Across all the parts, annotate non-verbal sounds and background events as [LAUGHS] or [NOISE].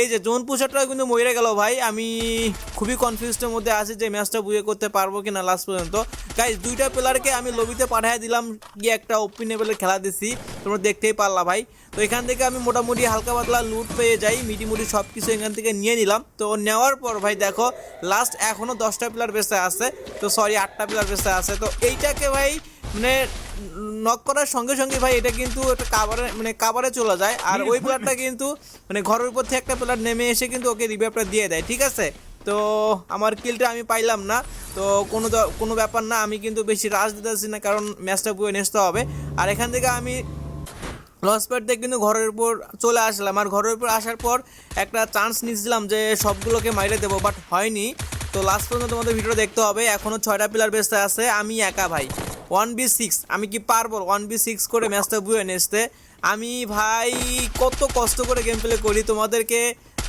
এই যে জোন পুষারটা কিন্তু মরে গেল ভাই। আমি খুবই কনফিউজডের মধ্যে আছি যে ম্যাচটা বুয়ে করতে পারব কি না লাস্ট পর্যন্ত। গাইজ দুইটা প্লেয়ারকে আমি লবিতে পাঠিয়ে দিলাম কি একটা লেভেলের খেলা দিছি। তোমরা দেখতেই পারলা ভাই। তো এখান থেকে আমি মোটামুটি হালকা পাতলা লুট পেয়ে যাই, মিটিমুটি সব কিছু এখান থেকে নিয়ে নিলাম। তো নেওয়ার পর ভাই দেখো লাস্ট এখনও দশটা প্লেয়ার বেঁচে আছে। তো সরি আটটা প্লেয়ার বেঁচে আছে। তো এইটাকে ভাই মানে নক করার সঙ্গে সঙ্গে ভাই এটা কিন্তু একটা কাভারে মানে কাভারে চলে যায়। আর ওই [LAUGHS] প্লেয়ারটা কিন্তু মানে ঘরের উপর থেকে একটা প্লেয়ার নেমে এসে কিন্তু ওকে রিভাইভটা দিয়ে দেয় ঠিক আছে? তো আমার কিলটা আমি পাইলাম না। তো কোনো কোনো ব্যাপার না আমি কিন্তু বেশি রাশ দিতেছি না কারণ ম্যাচটা পুরো নিতে হবে। আর এখান থেকে আমি লস দিয়ে কিন্তু ঘরের উপর চলে আসলাম। আর ঘরের উপর আসার পর একটা চান্স নিয়েছিলাম যে সবগুলোকে মাইরে দেবো বাট হয়নি। তো লাস্ট পর্যন্ত তোমাদের ভিডিও দেখতে হবে। এখনও ছয়টা প্লেয়ার বেসতে আছে আমি একা ভাই। ওয়ান বি সিক্স, আমি কি পারব ওয়ান বি সিক্স করে ম্যাচটা বুয়ে নিতে আমি ভাই কত কষ্ট করে গেম প্লে করি তোমাদেরকে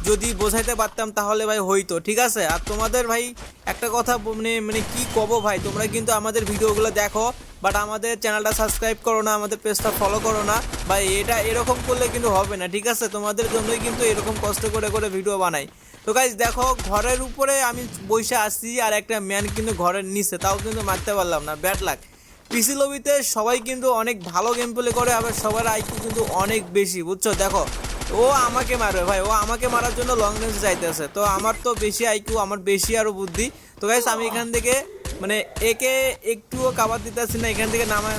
যদি বোঝাইতে পারতাম তাহলে ভাই হইতো, ঠিক আছে? আর তোমাদের ভাই একটা কথা মানে মানে কি কব ভাই? তোমরা কিন্তু আমাদের ভিডিওগুলো দেখো বাট আমাদের চ্যানেলটা সাবস্ক্রাইব করো না, আমাদের পেজটা ফলো করো না, ভাই এটা এরকম করলে কিন্তু হবে না, ঠিক আছে? তোমাদের জন্যই কিন্তু এরকম কষ্ট করে করে ভিডিও বানাই। তো গাইজ দেখো, ঘরের উপরে আমি বসে আসছি আর একটা ম্যান কিন্তু ঘরের নিচে, তাও কিন্তু মারতে পারলাম না ব্যাড লাক পিসি লবিতে সবাই কিন্তু অনেক ভালো গেম প্লে করে, আবার সবার আইকিউ কিন্তু অনেক বেশি, বুঝছ? দেখো, ও আমাকে মারবে ভাই, ও আমাকে মারার জন্য লং রেঞ্জ যাইতেছে, তো আমার তো বেশি আইকিউ আমার বেশি আরও বুদ্ধি। তো গাইস আমি এখান থেকে মানে একে একটুও কাবার দিতেছি না, এখান থেকে নামা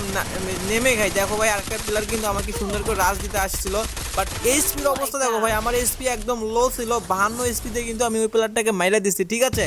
নেমে খাই। দেখো ভাই, আরেকটা প্লেয়ার কিন্তু আমাকে সুন্দর করে রাজ দিতে আসছিল বাট এইচপির অবস্থা দেখো ভাই, আমার এইচপি একদম লো ছিল, বাহান্ন এইচপিতে কিন্তু আমি ওই প্লেয়ারটাকে মাইরা দিচ্ছি ঠিক আছে?